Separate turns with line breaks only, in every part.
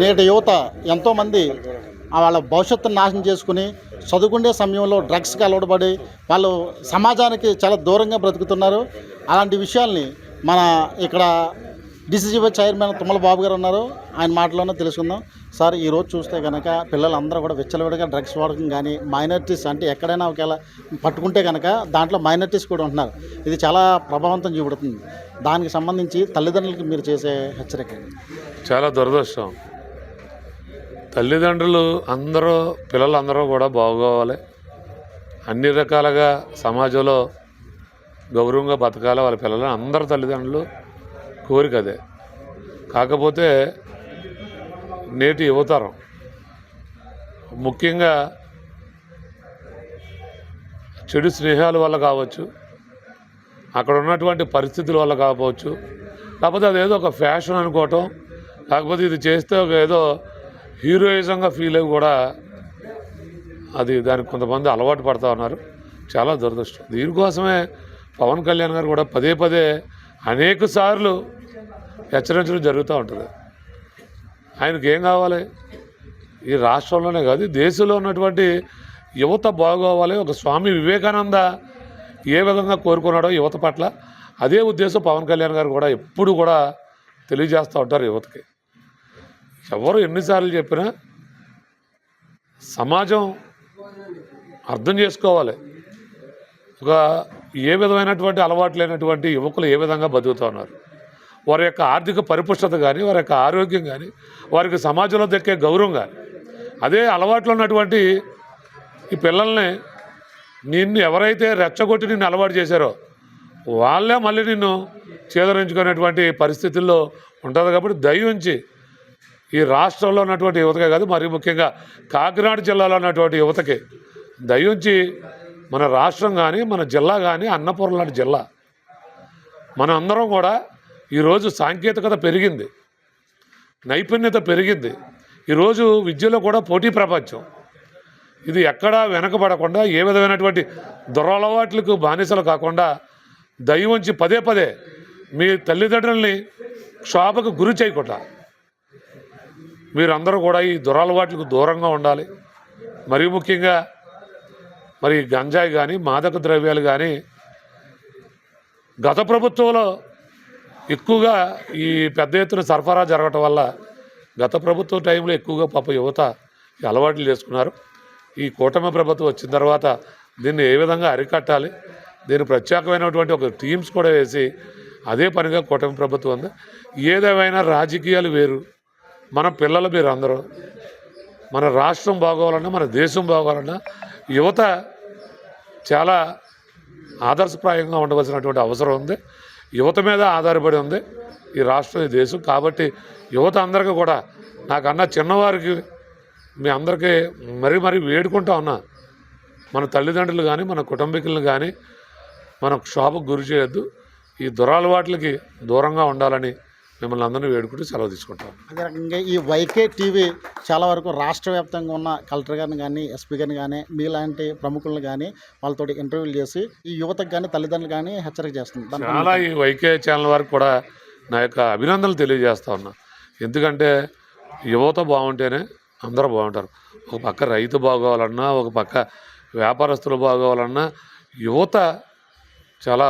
నేటి యువత ఎంతోమంది వాళ్ళ భవిష్యత్తును నాశనం చేసుకుని చదువుకునే సమయంలో డ్రగ్స్కి అలవాటుపడి వాళ్ళు సమాజానికి చాలా దూరంగా బ్రతుకుతున్నారు. అలాంటి విషయాల్ని మన ఇక్కడ డిసిజిబై చైర్మన్ తుమ్మల బాబు గారు ఉన్నారు. ఆయన మాటలోనే తెలుసుకుందాం. సార్ ఈరోజు చూస్తే కనుక పిల్లలందరూ కూడా విచ్చలవిడిగా డ్రగ్స్ వాడకం కానీ మైనారిటీస్ అంటే ఎక్కడైనా ఒకవేళ పట్టుకుంటే కనుక దాంట్లో మైనారిటీస్ కూడా ఉంటున్నారు. ఇది చాలా ప్రభావంతం చూపడుతుంది దానికి సంబంధించి తల్లిదండ్రులకి మీరు చేసే హెచ్చరిక.
చాలా దురదృష్టం. తల్లిదండ్రులు అందరూ పిల్లలందరూ కూడా బాగోవాలి అన్ని రకాలుగా సమాజంలో గౌరవంగా బతకాలి వాళ్ళ పిల్లలు. అందరు తల్లిదండ్రులు కోరిక అదే. కాకపోతే నేటి యువతరం ముఖ్యంగా చెడు స్నేహాల వల్ల కావచ్చు అక్కడ ఉన్నటువంటి పరిస్థితుల వల్ల కావచ్చు లేకపోతే అదేదో ఒక ఫ్యాషన్ అనుకోవటం లేకపోతే ఇది చేస్తే ఒక ఏదో హీరోయిజంగా ఫీల్ అయ్యి కూడా అది దానికి కొంతమంది అలవాటు పడతా ఉన్నారు. చాలా దురదృష్టం. దీనికోసమే పవన్ కళ్యాణ్ గారు కూడా పదే పదే అనేక సార్లు హెచ్చరించడం జరుగుతూ ఉంటుంది. ఆయనకి ఏం కావాలి? ఈ రాష్ట్రంలోనే కాదు దేశంలో ఉన్నటువంటి యువత బాగోవాలి ఒక స్వామి వివేకానంద ఏ విధంగా కోరుకున్నాడో యువత పట్ల అదే ఉద్దేశం పవన్ కళ్యాణ్ గారు కూడా ఎప్పుడు కూడా తెలియజేస్తూ ఉంటారు యువతకి. ఎవరు ఎన్నిసార్లు చెప్పినా సమాజం అర్థం చేసుకోవాలి. ఒక ఏ విధమైనటువంటి అలవాటు లేనటువంటి యువకులు ఏ విధంగా బతుకుతూ ఉన్నారు? వారి యొక్క ఆర్థిక పరిపుష్టత కానీ వారి యొక్క ఆరోగ్యం కానీ వారికి సమాజంలో దక్కే గౌరవం కానీ అదే అలవాట్లు ఉన్నటువంటి ఈ పిల్లల్ని నిన్ను ఎవరైతే రెచ్చగొట్టి నిన్ను అలవాటు చేశారో వాళ్ళే మళ్ళీ నిన్ను చేదరించుకునేటువంటి పరిస్థితుల్లో ఉంటుంది కాబట్టి దయ ఉంచి ఈ రాష్ట్రంలో ఉన్నటువంటి యువతకే కాదు మరి ముఖ్యంగా కాకినాడ జిల్లాలో ఉన్నటువంటి యువతకి దయించి మన రాష్ట్రం కానీ మన జిల్లా కానీ అన్నపూర్ణ లాంటి జిల్లా. మన అందరం కూడా ఈరోజు సాంకేతికత పెరిగింది నైపుణ్యత పెరిగింది. ఈరోజు విద్యలో కూడా పోటీ ప్రపంచం. ఇది ఎక్కడా వెనకబడకుండా ఏ విధమైనటువంటి దురలవాట్లకు బానిసలు కాకుండా దయవంచి పదే పదే మీ తల్లిదండ్రుల్ని క్షోభకు గురి చేయకుండా మీరందరూ కూడా ఈ దురలవాట్లకు దూరంగా ఉండాలి. మరీ ముఖ్యంగా మరి గంజాయి కానీ మాదక ద్రవ్యాలు కానీ గత ప్రభుత్వంలో ఎక్కువగా ఈ పెద్ద ఎత్తున సరఫరా జరగటం వల్ల గత ప్రభుత్వం టైంలో ఎక్కువగా పాప యువత అలవాట్లు చేసుకున్నారు. ఈ కూటమి ప్రభుత్వం వచ్చిన తర్వాత దీన్ని ఏ విధంగా అరికట్టాలి దీని ప్రత్యేకమైనటువంటి ఒక టీమ్స్ కూడా వేసి అదే పనిగా కూటమి ప్రభుత్వం ఉంది. ఏదేమైనా రాజకీయాలు వేరు. మన పిల్లలు మీరు అందరూ మన రాష్ట్రం బాగోవాలన్నా మన దేశం బాగోవాలన్నా యువత చాలా ఆదర్శప్రాయంగా ఉండవలసినటువంటి అవసరం ఉంది. యువత మీద ఆధారపడి ఉంది ఈ రాష్ట్రం ఈ దేశం. కాబట్టి యువత అందరికీ కూడా నాకన్నా చిన్నవారికి మీ అందరికీ మరీ మరీ వేడుకుంటా ఉన్నా మన తల్లిదండ్రులు కానీ మన కుటుంబీకులను కానీ మన క్షోభకు గురి చేయొద్దు. ఈ దురాలవాట్లకి దూరంగా ఉండాలని మిమ్మల్ని అందరినీ వేడుకుంటూ సెలవు తీసుకుంటాం.
అదే రకంగా ఈ వైకే టీవీ చాలా వరకు రాష్ట్ర వ్యాప్తంగా ఉన్న కలెక్టర్ గారిని కానీ ఎస్పీ గారిని కానీ మీలాంటి ప్రముఖులను కానీ వాళ్ళతోటి ఇంటర్వ్యూలు చేసి ఈ యువతకు కానీ తల్లిదండ్రులు కానీ హెచ్చరిక చేస్తుంది.
చాలా ఈ వైకే ఛానల్ వారికి కూడా నా యొక్క అభినందనలు తెలియజేస్తా ఉన్నా. ఎందుకంటే యువత బాగుంటేనే అందరూ బాగుంటారు. ఒక పక్క రైతు బాగోవాలన్నా ఒక పక్క వ్యాపారస్తులు బాగోవాలన్నా యువత చాలా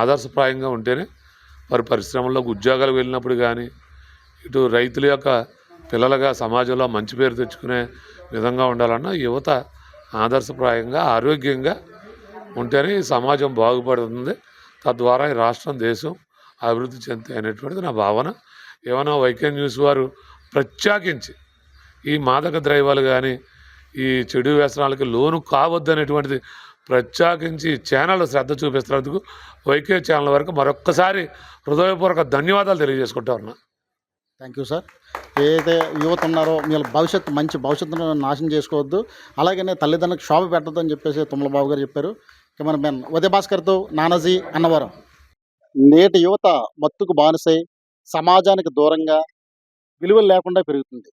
ఆదర్శప్రాయంగా ఉంటేనే వారి పరిశ్రమల్లోకి ఉద్యోగాలు వెళ్ళినప్పుడు కానీ ఇటు రైతుల యొక్క పిల్లలుగా సమాజంలో మంచి పేరు తెచ్చుకునే విధంగా ఉండాలన్నా యువత ఆదర్శప్రాయంగా ఆరోగ్యంగా ఉంటేనే ఈ సమాజం బాగుపడుతుంది. తద్వారా ఈ రాష్ట్రం దేశం అభివృద్ధి చెందుతాయి అనేటువంటిది నా భావన. ఏమైనా వైకే న్యూస్ వారు ప్రత్యేకించి ఈ మాదక ద్రవ్యాలు కానీ ఈ చెడు వ్యసనాలకి లోను కావద్దు అనేటువంటిది ప్రత్యేకించి ఛానల్ శ్రద్ధ చూపిస్తున్నందుకు వైకే ఛానల్ వరకు మరొక్కసారి హృదయపూర్వక ధన్యవాదాలు తెలియజేసుకుంటా ఉన్నా.
థ్యాంక్ యూ సార్ ఏదైతే యువత ఉన్నారో మీరు భవిష్యత్తు మంచి భవిష్యత్తును నాశనం చేసుకోవద్దు. అలాగనే తల్లిదండ్రులకు శోభ పెట్టద్దు అని చెప్పేసి తుమ్మలబాబు గారు చెప్పారు. మన మెన్ ఉదయ భాస్కర్తో నానాజీ అన్నవరం. నేటి యువత మత్తుకు బానిసై సమాజానికి దూరంగా విలువలు లేకుండా పెరుగుతుంది.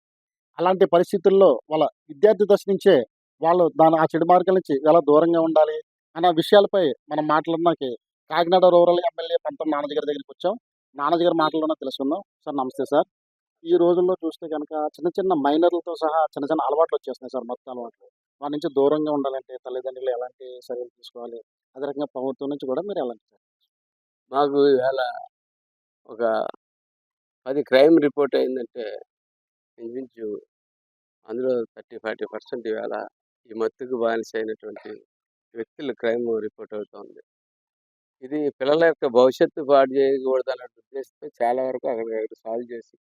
అలాంటి పరిస్థితుల్లో వాళ్ళ విద్యార్థి దశ నుంచే వాళ్ళు దాని ఆ చెడు మార్గాల నుంచి ఎలా దూరంగా ఉండాలి అనే విషయాలపై మనం మాట్లాడడానికి కాకినాడ రూరల్ ఎమ్మెల్యే పంతం నాన్నగారి గారి దగ్గరికి వచ్చాం. నానాజీ గారి మాటల్లోనే తెలుసుకుందాం. సార్ నమస్తే సార్. ఈ రోజుల్లో చూస్తే కనుక చిన్న చిన్న మైనర్లతో సహా చిన్న చిన్న అలవాట్లు వచ్చేస్తున్నాయి సార్ మొత్తం అలవాట్లు. వాటి నుంచి దూరంగా ఉండాలంటే తల్లిదండ్రులు ఎలాంటి చర్యలు తీసుకోవాలి? అదే రకంగా ప్రభుత్వం నుంచి కూడా మీరు ఎలాంటి
మాకు ఇవాళ ఒక పది క్రైమ్ రిపోర్ట్ అయిందంటే ఇంచుమించు అందులో థర్టీ ఫార్టీ పర్సెంట్ ఇవాళ ఈ మత్తుకు బానిసైనటువంటి వ్యక్తుల క్రైమ్ రిపోర్ట్ అవుతుంది. ఇది పిల్లల యొక్క భవిష్యత్తు పాడు చేయకూడదు అనే ఉద్దేశంతో చాలా వరకు అక్కడ సాల్వ్ చేసి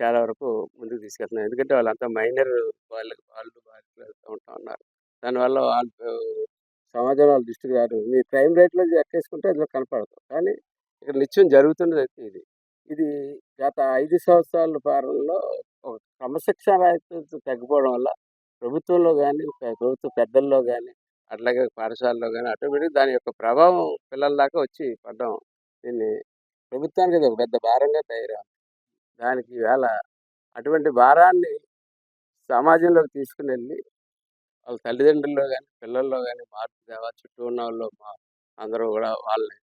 చాలా వరకు ముందుకు తీసుకెళ్తున్నారు ఎందుకంటే వాళ్ళంతా మైనర్ వాళ్ళు వాళ్ళు బాధితులు వెళ్తూ ఉంటా ఉన్నారు. దానివల్ల వాళ్ళు సమాజం వాళ్ళ దృష్టికి రాదు. మీ క్రైమ్ రేట్లో ఎక్కేసుకుంటే అందులో కనపడదు కానీ ఇక్కడ నిత్యం జరుగుతున్నది అయితే ఇది. ఇది గత ఐదు సంవత్సరాల పాలనలో ఒక క్రమశిక్షణ తగ్గిపోవడం వల్ల ప్రభుత్వంలో కానీ ప్రభుత్వ పెద్దల్లో కానీ అట్లాగే పాఠశాలలో కానీ ఆటోమేటిక్ దాని యొక్క ప్రభావం పిల్లల దాకా వచ్చి పడ్డం దీన్ని ప్రభుత్వానికి ఇది ఒక పెద్ద భారంగా తయారు దానికి వేళ అటువంటి భారాన్ని సమాజంలోకి తీసుకుని వెళ్ళి వాళ్ళ తల్లిదండ్రుల్లో కానీ పిల్లల్లో కానీ మార్పు తేవా చుట్టూ ఉన్న వాళ్ళు మా అందరూ కూడా వాళ్ళని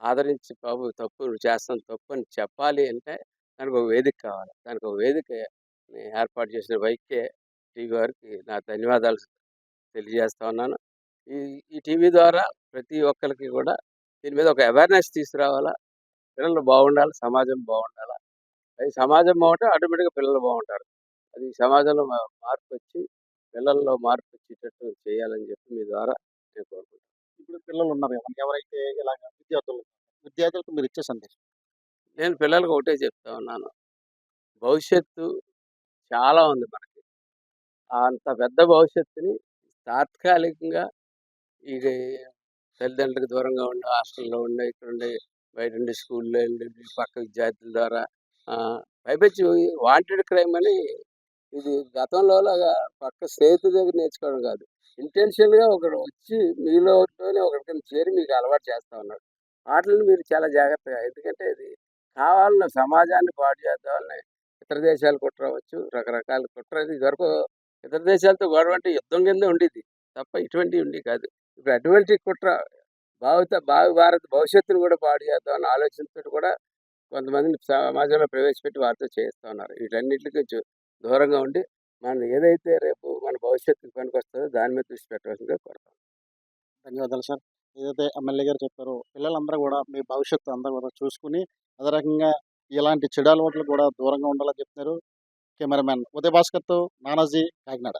ఆదరించి బాబు తప్పు చేస్తాం తప్పు అని చెప్పాలి అంటే దానికి ఒక వేదిక కావాలి. దానికి ఒక వేదిక ఏర్పాటు చేసిన వైకే టీవీ వారికి నా ధన్యవాదాలు తెలియజేస్తా ఉన్నాను. ఈ ఈ టీవీ ద్వారా ప్రతి ఒక్కరికి కూడా దీని మీద ఒక అవేర్నెస్ తీసుకురావాలా? పిల్లలు బాగుండాలి? సమాజం బాగుండాలి? అది సమాజం బాగుంటే ఆటోమేటిక్గా పిల్లలు బాగుంటారు. అది సమాజంలో మార్పు వచ్చి పిల్లల్లో మార్పు వచ్చేటట్టు చేయాలని చెప్పి మీ ద్వారా నేను కోరుకుంటున్నాను.
ఇప్పుడు పిల్లలు ఉన్నారు ఎవరైతే ఇలాగ విద్యార్థులు విద్యార్థులకు మీరు ఇచ్చే సందేశం?
నేను పిల్లలకు ఒకటే చెప్తా ఉన్నాను. భవిష్యత్తు చాలా ఉంది మనకి. అంత పెద్ద భవిష్యత్తుని తాత్కాలికంగా ఇది తల్లిదండ్రులకు దూరంగా ఉండి హాస్టల్లో ఉండే ఇక్కడ ఉండే బయట ఉండే స్కూల్లో వెళ్ళి పక్క విద్యార్థుల ద్వారా పైపెచ్చి వాంటెడ్ క్రైమ్ అని ఇది గతంలో లాగా పక్క స్నేహితుల దగ్గర నేర్చుకోవడం కాదు. ఇంటెన్షన్గా ఒకడు వచ్చి మీలో ఒకరికైనా చేరి మీకు అలవాటు చేస్తూ ఉన్నాడు. వాటిని మీరు చాలా జాగ్రత్తగా ఎందుకంటే ఇది కావాలన్న సమాజాన్ని పాడు చేద్దామని ఇతర దేశాలు కుట్రవచ్చు రకరకాల కుట్ర ఇది వరకు ఇతర దేశాలతో గొడవ అంటే యుద్ధం కింద ఉండేది తప్ప ఇటువంటివి ఉండి కాదు. ఇప్పుడు అటువంటి కుట్ర భావిత భావి భారత భవిష్యత్తును కూడా పాడు చేద్దామన్న ఆలోచనతో కూడా కొంతమందిని సమాజంలో ప్రవేశపెట్టి వారితో చేస్తూ ఉన్నారు. వీటన్నిటికి దూరంగా ఉండి మనం ఏదైతే రేపు మన భవిష్యత్తుకి పనికొస్తుందో దాని మీద దృష్టి పెట్టవలసిందిగా కోరుతాం
ధన్యవాదాలు సార్. ఏదైతే ఎమ్మెల్యే గారు చెప్పారో పిల్లలందరూ కూడా మీ భవిష్యత్తు అందరూ కూడా చూసుకుని అదే రకంగా ఇలాంటి చెడు అలవాట్లు కూడా దూరంగా ఉండాలని చెప్తున్నారు. కెమెరామెన్ ఉదయ్ భాస్కర్తో నానాజీ కాకినాడ